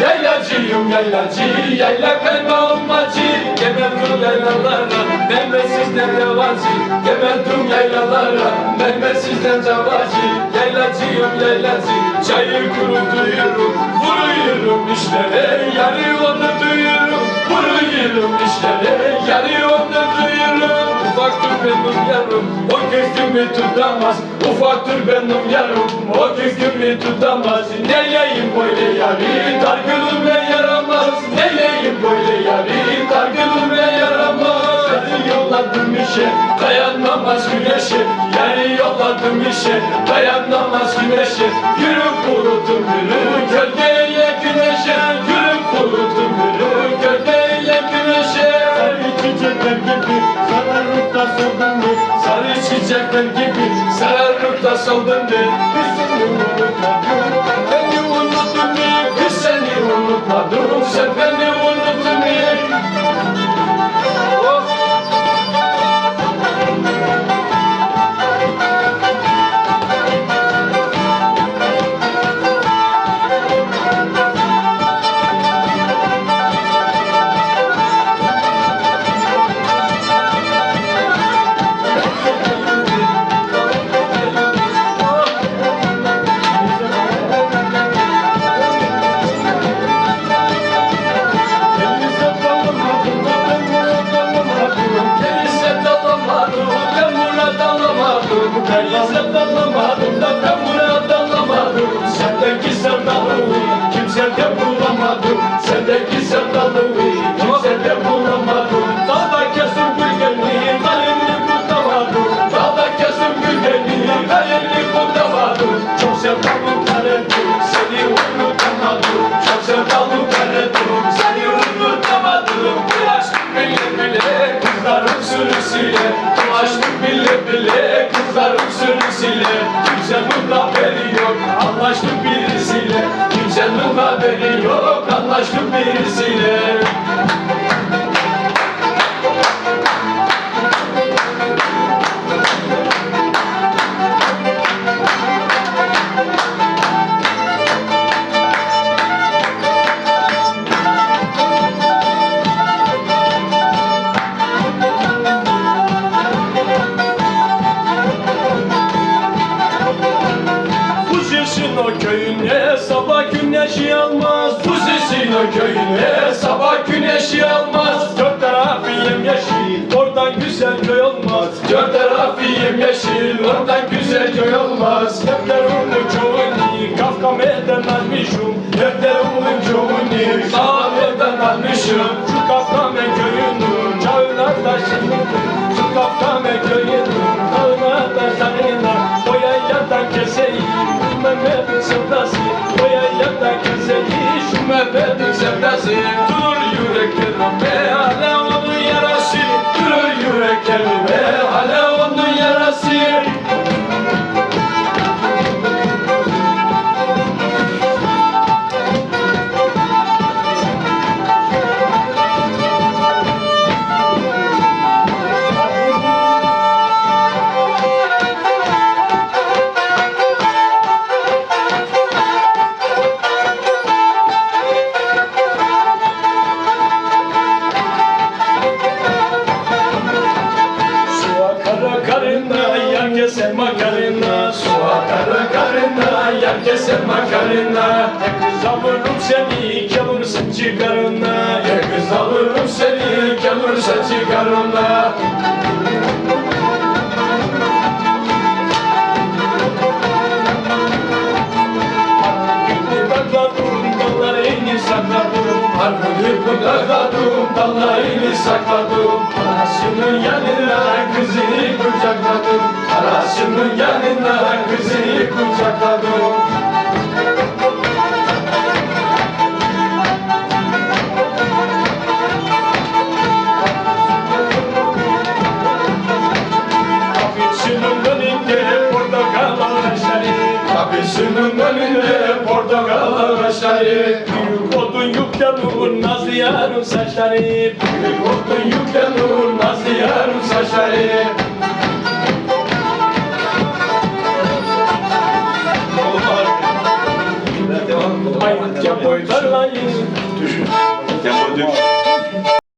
Yaylacıyım yaylacı, yayla kayma umacı Geberdim yaylalara, memesizden yavaşı Geberdim yaylalara, memesizden cavacı Yaylacıyım yaylacı, çayır kurutuyorum Vuruyorum işlere, yarı onu duyuyorum Vuruyorum işlere, yarı onu duyuyorum. Ufaktır benim yarım, o gözümü tutamaz. Ufaktır benim yarım, o gözümü tutamaz. Neyleyim böyle yarı, dargınlığa yaramaz. Neyleyim böyle yarı, dargınlığa yaramaz. Seni yolladım işe, dayanamaz güneşe. Yani yolladım işe, dayanamaz güneşe. Yürü bulutum yürü, gölgeyle çiçekler gibi sararıp da soldun be Biz seni unutmadık. Beni unuttun mu? Biz seni unutmadım Sen beni unuttun dalamadım Denize dalamadım da ben buna dalamadım Sendeki sevdalımı kimsede bulamadım Sendeki sevdalımı kimsede bulamadım Dağda kesim gülgeni, kalemli tutamadım Dağda kesim gülgeni, kalemli tutamadım Çok sevdalım kalemdim, seni unutamadım Çok sevdalım kalemdim, seni unutamadım aşk bile bile kızların sürüsüyle aşk bile bile Kimsenin haberi yok anlaştık birisiyle. Kimsenin haberi yok anlaştık birisiyle almaz Bu sesin o köyüne sabah güneşi almaz Dört tarafı yemyeşil oradan güzel köy olmaz. Dört tarafı yemyeşil oradan güzel köy olmaz. Defterimin çoğunu kafkam eden almışım. Defterimin çoğunu kafkam eden almışım. Şu kafkame köyünün çağına taşındım. Şu keser makarına Su akar karına yar keser makarına Ya kız alırım seni gelirsin çıkarına. Ya kız alırım seni gelirsin çıkarına. Budakladım Harbi budakladım dallarını sakladım Anasının yanına kızını kucakladım Anasının yanına kızını kucakladım Kapısının önünde portakal ağaçları Nur nazlı yarım saçları. Büyük odun yükle nur nazlı yarım saçları. Ay, yapın tarlayı Tempo düş.